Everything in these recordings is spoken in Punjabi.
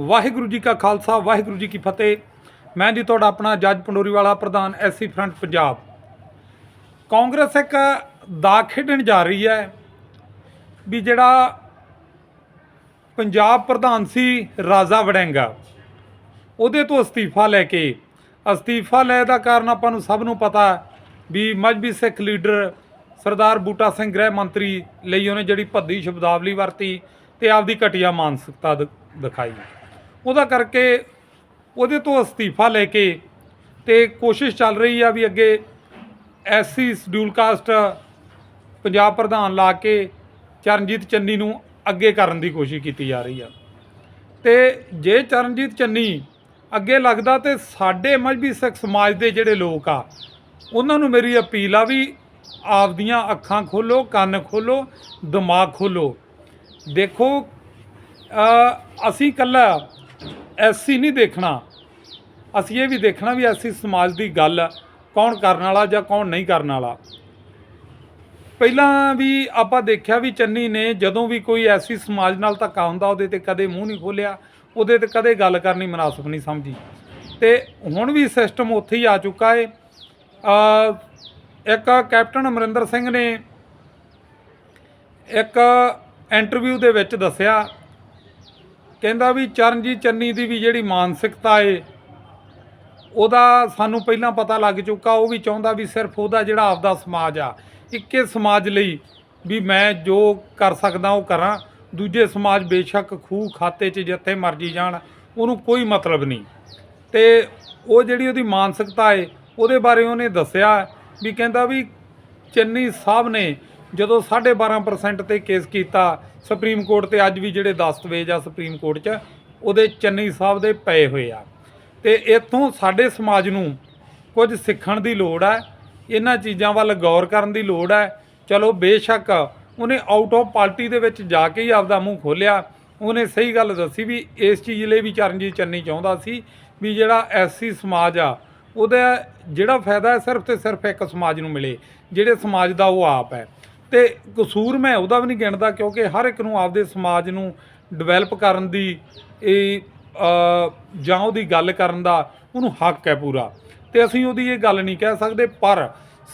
ਵਾਹਿਗੁਰੂ ਜੀ ਕਾ ਖਾਲਸਾ, ਵਾਹਿਗੁਰੂ ਜੀ ਕੀ ਫਤਿਹ। ਮੈਂ ਜੀ ਤੁਹਾਡਾ ਆਪਣਾ ਜੱਜ ਪੰਡੋਰੀ ਵਾਲਾ, ਪ੍ਰਧਾਨ ਐਸਸੀ ਫਰੰਟ ਪੰਜਾਬ। ਕਾਂਗਰਸ ਇੱਕ ਦਾ ਖੇਡਣ ਜਾ ਰਹੀ ਹੈ ਵੀ ਜਿਹੜਾ ਪੰਜਾਬ ਪ੍ਰਧਾਨ ਸੀ ਰਾਜਾ ਵੜੈਂਗਾ, ਉਹਦੇ ਤੋਂ ਅਸਤੀਫਾ ਲੈ ਕੇ, ਅਸਤੀਫਾ ਲੈ ਦਾ ਕਾਰਨ ਆਪਾਂ ਨੂੰ ਸਭ ਨੂੰ ਪਤਾ ਵੀ ਮਜਬੀ ਸਿੱਖ ਲੀਡਰ ਸਰਦਾਰ ਬੂਟਾ ਸਿੰਘ ਗ੍ਰਹਿ ਮੰਤਰੀ ਲਈ ਉਹਨੇ ਜਿਹੜੀ ਭੱਦੀ ਸ਼ਬਦਾਵਲੀ ਵਰਤੀ ਤੇ ਆਪਦੀ ਘਟੀਆ ਮਾਨਸਿਕਤਾ ਦ- ਦਿਖਾਈ। ਉਹਦਾ ਕਰਕੇ ਉਹਦੇ ਤੋਂ ਅਸਤੀਫਾ ਲੈ ਕੇ ਤੇ ਕੋਸ਼ਿਸ਼ ਚੱਲ ਰਹੀ ਆ ਵੀ ਅੱਗੇ ਐਸਸੀ ਸ਼ਡਿਊਲ ਕਾਸਟ ਪੰਜਾਬ ਪ੍ਰਧਾਨ ਲਾ ਕੇ ਚਰਨਜੀਤ ਚੰਨੀ ਨੂੰ ਅੱਗੇ ਕਰਨ ਦੀ ਕੋਸ਼ਿਸ਼ ਕੀਤੀ ਜਾ ਰਹੀ ਆ। ਤੇ ਜੇ ਚਰਨਜੀਤ ਚੰਨੀ ਅੱਗੇ ਲੱਗਦਾ ਤੇ ਸਾਡੇ ਮਜਬੀ ਸਿੱਖ ਸਮਾਜ ਦੇ ਜਿਹੜੇ ਲੋਕ ਆ, ਉਹਨਾਂ ਨੂੰ ਮੇਰੀ ਅਪੀਲ ਆ ਵੀ ਆਪਦੀਆਂ ਅੱਖਾਂ ਖੋਲੋ, ਕੰਨ ਖੋਲੋ, ਦਿਮਾਗ ਖੋਲੋ। ਦੇਖੋ ਅਸੀਂ ਕੱਲਾ ਐਸੀ ਨਹੀਂ ਦੇਖਣਾ। ਅਸੀਂ ਇਹ ਵੀ ਦੇਖਣਾ ਵੀ ਐਸੀ ਸਮਾਜ ਦੀ ਗੱਲ ਕੌਣ ਕਰਨ ਵਾਲਾ ਜਾਂ ਕੌਣ ਨਹੀਂ ਕਰਨ ਵਾਲਾ। ਪਹਿਲਾਂ ਵੀ ਆਪਾਂ ਦੇਖਿਆ ਵੀ ਚੰਨੀ ਨੇ ਜਦੋਂ ਵੀ ਕੋਈ ਐਸੀ ਸਮਾਜ ਨਾਲ ਧੱਕਾ ਹੁੰਦਾ, ਉਹਦੇ ਤੇ ਕਦੇ ਮੂੰਹ ਨਹੀਂ ਖੋਲਿਆ, ਉਹਦੇ ਤੇ ਕਦੇ ਗੱਲ ਕਰਨੀ ਮناسب ਨਹੀਂ ਸਮਝੀ। ਤੇ ਹੁਣ ਵੀ ਸਿਸਟਮ ਉੱਥੇ ਹੀ ਆ ਚੁੱਕਾ ਏ। ਇੱਕ ਕੈਪਟਨ ਅਮਰਿੰਦਰ ਸਿੰਘ ਨੇ ਇੱਕ ਇੰਟਰਵਿਊ ਦੇ ਵਿੱਚ ਦੱਸਿਆ ਕਹਿੰਦਾ ਵੀ ਚਰਨਜੀਤ ਚੰਨੀ ਦੀ ਵੀ ਜਿਹੜੀ ਮਾਨਸਿਕਤਾ ਏ, ਉਹਦਾ ਸਾਨੂੰ ਪਹਿਲਾਂ ਪਤਾ ਲੱਗ ਚੁੱਕਾ, ਉਹ ਵੀ ਚਾਹੁੰਦਾ ਵੀ ਸਿਰਫ ਉਹਦਾ ਜਿਹੜਾ ਆਪਦਾ ਸਮਾਜ ਆ, ਇੱਕੇ ਸਮਾਜ ਲਈ ਵੀ ਮੈਂ ਜੋ ਕਰ ਸਕਦਾ ਉਹ ਕਰਾਂ, ਦੂਜੇ ਸਮਾਜ ਬੇਸ਼ੱਕ ਖੂਹ ਖਾਤੇ 'ਚ ਜਿੱਥੇ ਮਰਜ਼ੀ ਜਾਣ, ਉਹਨੂੰ ਕੋਈ ਮਤਲਬ ਨਹੀਂ। ਤੇ ਉਹ ਜਿਹੜੀ ਉਹਦੀ ਮਾਨਸਿਕਤਾ ਏ, ਉਹਦੇ ਬਾਰੇ ਉਹਨੇ ਦੱਸਿਆ ਵੀ ਕਹਿੰਦਾ ਵੀ ਚੰਨੀ ਸਾਹਿਬ ਨੇ ਜਦੋਂ 12.5% ਤੇ ਕੇਸ ਕੀਤਾ ਸੁਪਰੀਮ ਕੋਰਟ ਤੇ ਅੱਜ ਵੀ ਜਿਹੜੇ ਦਸਤਵੇਜ ਆ ਸੁਪਰੀਮ ਕੋਰਟ 'ਚ, ਉਹਦੇ ਚੰਨੀ ਸਾਹਿਬ ਦੇ ਪਏ ਹੋਏ ਆ। ਤੇ ਇੱਥੋਂ ਸਾਡੇ ਸਮਾਜ ਨੂੰ ਕੁਝ ਸਿੱਖਣ ਦੀ ਲੋੜ ਹੈ ਇਹਨਾਂ ਚੀਜ਼ਾਂ ਵੱਲ ਗੌਰ ਕਰਨ ਦੀ ਲੋੜ ਹੈ ਚਲੋ ਬੇਸ਼ੱਕ ਉਹਨੇ ਆਊਟ ਆਫ ਪਾਰਟੀ ਦੇ ਵਿੱਚ ਜਾ ਕੇ ਹੀ ਆਪਦਾ ਮੂੰਹ ਖੋਲਿਆ ਉਹਨੇ ਸਹੀ ਗੱਲ ਦੱਸੀ ਵੀ ਇਸ ਚੀਜ਼ ਲਈ ਵੀ ਚਰਨਜੀਤ ਚੰਨੀ ਚਾਹੁੰਦਾ ਸੀ ਵੀ ਜਿਹੜਾ ਐਸਸੀ ਸਮਾਜ ਆ, ਉਹਦਾ ਜਿਹੜਾ ਫਾਇਦਾ ਸਿਰਫ ਤੇ ਸਿਰਫ ਇੱਕ ਸਮਾਜ ਨੂੰ ਮਿਲੇ, ਜਿਹੜੇ ਸਮਾਜ ਦਾ ਉਹ ਆਪ ਹੈ। ਤੇ ਕਸੂਰ ਮੈਂ ਉਹਦਾ ਵੀ ਨਹੀਂ ਗਿਣਦਾ ਕਿਉਂਕਿ ਹਰ ਇੱਕ ਨੂੰ ਆਪਦੇ ਸਮਾਜ ਨੂੰ ਡਿਵੈਲਪ ਕਰਨ ਦੀ, ਇਹ ਜਾਂ ਉਹਦੀ ਗੱਲ ਕਰਨ ਦਾ ਉਹਨੂੰ ਹੱਕ ਹੈ ਪੂਰਾ। ਤੇ ਅਸੀਂ ਉਹਦੀ ਇਹ ਗੱਲ ਨਹੀਂ ਕਹਿ ਸਕਦੇ, ਪਰ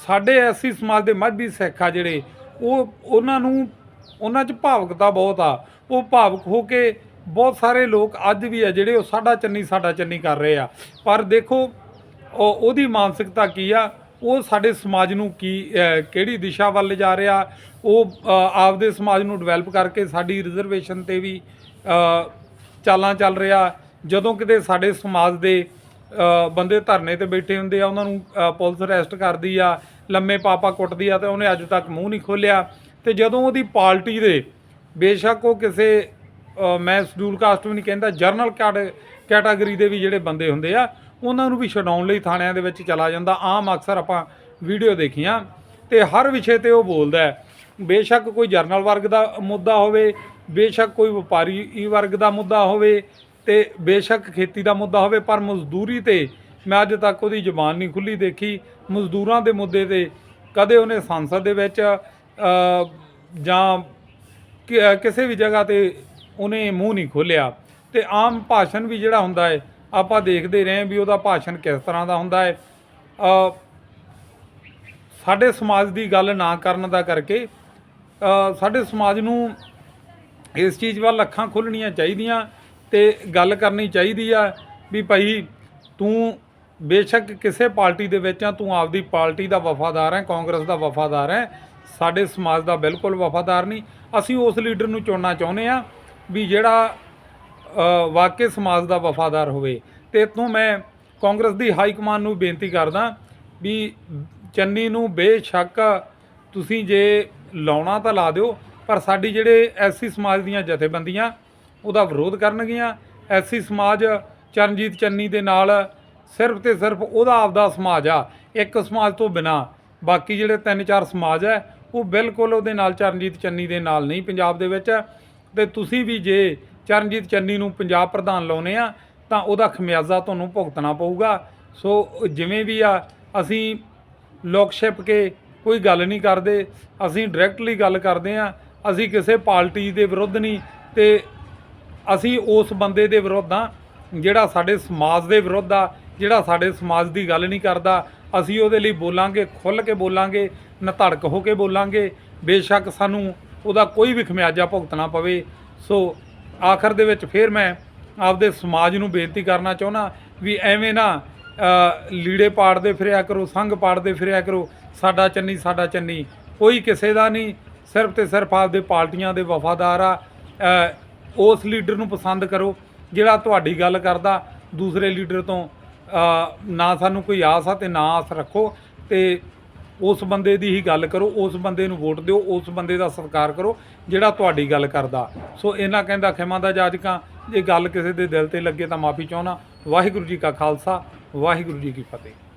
ਸਾਡੇ ਐਸੀ ਸਮਾਜ ਦੇ ਮੱਝੀ ਸਿੱਖ ਆ ਜਿਹੜੇ, ਉਹ, ਉਹਨਾਂ ਨੂੰ, ਉਹਨਾਂ 'ਚ ਭਾਵਕਤਾ ਬਹੁਤ ਆ। ਉਹ ਭਾਵਕ ਹੋ ਕੇ ਬਹੁਤ ਸਾਰੇ ਲੋਕ ਅੱਜ ਵੀ ਆ ਜਿਹੜੇ ਉਹ ਸਾਡਾ ਚੰਨੀ ਸਾਡਾ ਚੰਨੀ ਕਰ ਰਹੇ ਆ। ਪਰ ਦੇਖੋ ਉਹਦੀ ਮਾਨਸਿਕਤਾ ਕੀ ਆ? ਉਹ ਸਾਡੇ ਸਮਾਜ ਨੂੰ ਕੀ ਕਿਹੜੀ ਦਿਸ਼ਾ ਵੱਲ ਲਿਜਾ ਰਿਹਾ, ਉਹ ਆਪਦੇ ਸਮਾਜ ਨੂੰ ਡਿਵੈਲਪ ਕਰਕੇ ਸਾਡੀ ਰਿਜ਼ਰਵੇਸ਼ਨ ਤੇ ਵੀ ਚਾਲਾਂ ਚੱਲ ਰਿਹਾ। ਜਦੋਂ ਕਿਤੇ ਸਾਡੇ ਸਮਾਜ ਦੇ ਬੰਦੇ ਧਰਨੇ ਤੇ ਬੈਠੇ ਹੁੰਦੇ ਆ, ਉਹਨਾਂ ਨੂੰ ਪੁਲਿਸ ਅਰੈਸਟ ਕਰਦੀ ਆ, ਲੰਮੇ ਪਾਪਾ ਕੁੱਟਦੀ ਆ ਤੇ ਉਹਨੇ ਅੱਜ ਤੱਕ ਮੂੰਹ ਨਹੀਂ ਖੋਲਿਆ ਤੇ ਜਦੋਂ ਉਹਦੀ ਪਾਰਟੀ ਦੇ ਬੇਸ਼ੱਕ ਉਹ ਕਿਸੇ ਮੈਂ ਸ਼ਡਿਊਲ ਕਾਸਟ ਵੀ ਨਹੀਂ ਕਹਿੰਦਾ, ਜਰਨਲ ਕੈਟਾਗਰੀ ਦੇ ਵੀ ਜਿਹੜੇ ਬੰਦੇ ਹੁੰਦੇ ਆ ਉਹਨਾਂ ਨੂੰ ਵੀ ਛਡਾਉਣ ਲਈ ਥਾਣਿਆਂ ਦੇ ਵਿੱਚ ਚਲਾ ਜਾਂਦਾ। ਆਮ ਅਕਸਰ ਆਪਾਂ ਵੀਡੀਓ ਦੇਖੀਆਂ ਤੇ ਹਰ ਵਿਸ਼ੇ ਤੇ ਉਹ ਬੋਲਦਾ ਹੈ। ਬੇਸ਼ੱਕ ਕੋਈ ਜਰਨਲ ਵਰਗ ਦਾ ਮੁੱਦਾ ਹੋਵੇ, ਬੇਸ਼ੱਕ ਕੋਈ ਵਪਾਰੀ ਵਰਗ ਦਾ ਮੁੱਦਾ ਹੋਵੇ ਤੇ ਬੇਸ਼ੱਕ ਖੇਤੀ ਦਾ ਮੁੱਦਾ ਹੋਵੇ, ਪਰ ਮਜ਼ਦੂਰੀ ਤੇ ਮੈਂ ਅੱਜ ਤੱਕ ਉਹਦੀ ਜ਼ੁਬਾਨ ਨਹੀਂ ਖੁੱਲੀ ਦੇਖੀ। ਮਜ਼ਦੂਰਾਂ ਦੇ ਮੁੱਦੇ ਤੇ ਕਦੇ ਉਹਨੇ ਸੰਸਦ ਦੇ ਵਿੱਚ ਜਾਂ ਕਿਸੇ ਵੀ ਜਗ੍ਹਾ ਤੇ ਉਹਨੇ ਮੂੰਹ ਨਹੀਂ ਖੋਲਿਆ ਤੇ ਆਮ ਭਾਸ਼ਣ ਵੀ ਜਿਹੜਾ ਹੁੰਦਾ ਹੈ ਆਪਾਂ ਦੇਖਦੇ ਰਹੇ ਵੀ ਉਹਦਾ ਭਾਸ਼ਣ ਕਿਸ ਤਰ੍ਹਾਂ ਦਾ ਹੁੰਦਾ ਹੈ। ਸਾਡੇ ਸਮਾਜ ਦੀ ਗੱਲ ਨਾ ਕਰਨ ਦਾ ਕਰਕੇ ਸਾਡੇ ਸਮਾਜ ਨੂੰ ਇਸ ਚੀਜ਼ ਵੱਲ ਅੱਖਾਂ ਖੋਲਣੀਆਂ ਚਾਹੀਦੀਆਂ ਤੇ ਗੱਲ ਕਰਨੀ ਚਾਹੀਦੀ ਆ ਵੀ ਭਾਈ ਤੂੰ ਬੇਸ਼ੱਕ ਕਿਸੇ ਪਾਰਟੀ ਦੇ ਵਿੱਚ ਆ, ਤੂੰ ਆਪਦੀ ਪਾਰਟੀ ਦਾ ਵਫਾਦਾਰ ਹੈ, ਕਾਂਗਰਸ ਦਾ ਵਫਾਦਾਰ ਹੈ, ਸਾਡੇ ਸਮਾਜ ਦਾ ਬਿਲਕੁਲ ਵਫਾਦਾਰ ਨਹੀਂ। ਅਸੀਂ ਉਸ ਲੀਡਰ ਨੂੰ ਚੁਣਨਾ ਚਾਹੁੰਦੇ ਆ ਵੀ ਜਿਹੜਾ ਵਾਕਈ ਸਮਾਜ ਦਾ ਵਫਾਦਾਰ ਹੋਵੇ। ਤੇ ਇਤੋਂ ਮੈਂ ਕਾਂਗਰਸ ਦੀ ਹਾਈ ਕਮਾਨ ਨੂੰ ਬੇਨਤੀ ਕਰਦਾ ਵੀ ਚੰਨੀ ਨੂੰ ਬੇਸ਼ੱਕ ਤੁਸੀਂ ਜੇ ਲਾਉਣਾ ਤਾਂ ਲਾ ਦਿਓ, ਪਰ ਸਾਡੀ ਜਿਹੜੇ ਐਸਸੀ ਸਮਾਜ ਦੀਆਂ ਜਥੇਬੰਦੀਆਂ, ਉਹਦਾ ਵਿਰੋਧ ਕਰਨਗੀਆਂ। ਐਸਸੀ ਸਮਾਜ ਚਰਨਜੀਤ ਚੰਨੀ ਦੇ ਨਾਲ ਸਿਰਫ ਤੇ ਸਿਰਫ ਉਹਦਾ ਆਪਦਾ ਸਮਾਜ ਆ, ਇੱਕ ਸਮਾਜ ਤੋਂ ਬਿਨਾ। ਬਾਕੀ ਜਿਹੜੇ ਤਿੰਨ ਚਾਰ ਸਮਾਜ ਹੈ, ਉਹ ਬਿਲਕੁਲ ਉਹਦੇ ਨਾਲ ਚਰਨਜੀਤ ਚੰਨੀ ਦੇ ਨਾਲ ਨਹੀਂ, ਪੰਜਾਬ ਦੇ ਵਿੱਚ। ਤੇ ਤੁਸੀਂ ਵੀ ਜੇ ਚਰਨਜੀਤ ਚੰਨੀ ਨੂੰ ਪੰਜਾਬ ਪ੍ਰਧਾਨ ਲਾਉਨੇ ਆ ਤਾਂ ਉਹਦਾ ਖਮਿਆਜ਼ਾ ਤੁਹਾਨੂੰ ਭੁਗਤਣਾ ਪਊਗਾ। ਸੋ ਜਿਵੇਂ ਵੀ ਆ, ਅਸੀਂ ਲੋਕ ਛਿਪ ਕੇ ਕੋਈ ਗੱਲ ਨਹੀਂ ਕਰਦੇ। ਅਸੀਂ ਡਾਇਰੈਕਟਲੀ ਗੱਲ ਕਰਦੇ ਆ ਅਸੀਂ ਕਿਸੇ ਪਾਰਟੀ ਦੇ ਵਿਰੁੱਧ ਨਹੀਂ ਤੇ ਅਸੀਂ ਉਸ ਬੰਦੇ ਦੇ ਵਿਰੁੱਧ ਆ ਜਿਹੜਾ ਸਾਡੇ ਸਮਾਜ ਦੇ ਵਿਰੁੱਧ ਆ, ਜਿਹੜਾ ਸਾਡੇ ਸਮਾਜ ਦੀ ਗੱਲ ਨਹੀਂ ਕਰਦਾ। ਅਸੀਂ ਉਹਦੇ ਲਈ ਬੋਲਾਂਗੇ ਖੁੱਲ੍ਹ ਕੇ ਬੋਲਾਂਗੇ ਨਧੜਕ ਹੋ ਕੇ ਬੋਲਾਂਗੇ। ਬੇਸ਼ੱਕ ਸਾਨੂੰ ਉਹਦਾ ਕੋਈ ਵੀ ਖਮਿਆਜਾ ਭੁਗਤਣਾ ਪਵੇ। ਸੋ ਆਖਰ ਦੇ ਵਿੱਚ ਫਿਰ ਮੈਂ ਆਪਦੇ ਸਮਾਜ ਨੂੰ ਬੇਨਤੀ ਕਰਨਾ ਚਾਹੁੰਦਾ ਵੀ ਐਵੇਂ ਨਾ ਲੀੜੇ ਪਾੜਦੇ ਫਿਰਿਆ ਕਰੋ, ਸੰਗ ਪਾੜਦੇ ਫਿਰਿਆ ਕਰੋ, ਸਾਡਾ ਚੰਨੀ ਸਾਡਾ ਚੰਨੀ। ਕੋਈ ਕਿਸੇ ਦਾ ਨਹੀਂ, ਸਿਰਫ ਤੇ ਸਿਰਫ ਆਪਦੇ ਪਾਰਟੀਆਂ ਦੇ ਵਫਾਦਾਰ ਆ। ਉਸ ਲੀਡਰ ਨੂੰ ਪਸੰਦ ਕਰੋ, ਜਿਹੜਾ ਤੁਹਾਡੀ ਗੱਲ ਕਰਦਾ, ਦੂਸਰੇ ਲੀਡਰ ਤੋਂ ਨਾ ਸਾਨੂੰ ਕੋਈ ਆਸ ਆ ਤੇ ਨਾ ਆਸ ਰੱਖੋ ਤੇ ਉਸ ਬੰਦੇ ਦੀ ਹੀ ਗੱਲ ਕਰੋ, ਉਸ ਬੰਦੇ ਨੂੰ ਵੋਟ ਦਿਓ, ਉਸ ਬੰਦੇ ਦਾ ਸਤਿਕਾਰ ਕਰੋ, ਜਿਹੜਾ ਤੁਹਾਡੀ ਗੱਲ ਕਰਦਾ। ਸੋ ਇਹਨਾਂ ਕਹਿੰਦਾ ਖਿਮਾ ਦਾ ਜਾਜਕਾਂ, ਜੇ ਗੱਲ ਕਿਸੇ ਦੇ ਦਿਲ ਤੇ ਲੱਗੇ ਤਾਂ ਮਾਫੀ ਚਾਹੁੰਦਾ। ਵਾਹਿਗੁਰੂ ਜੀ ਕਾ ਖਾਲਸਾ, ਵਾਹਿਗੁਰੂ ਜੀ ਕੀ ਫਤਿਹ।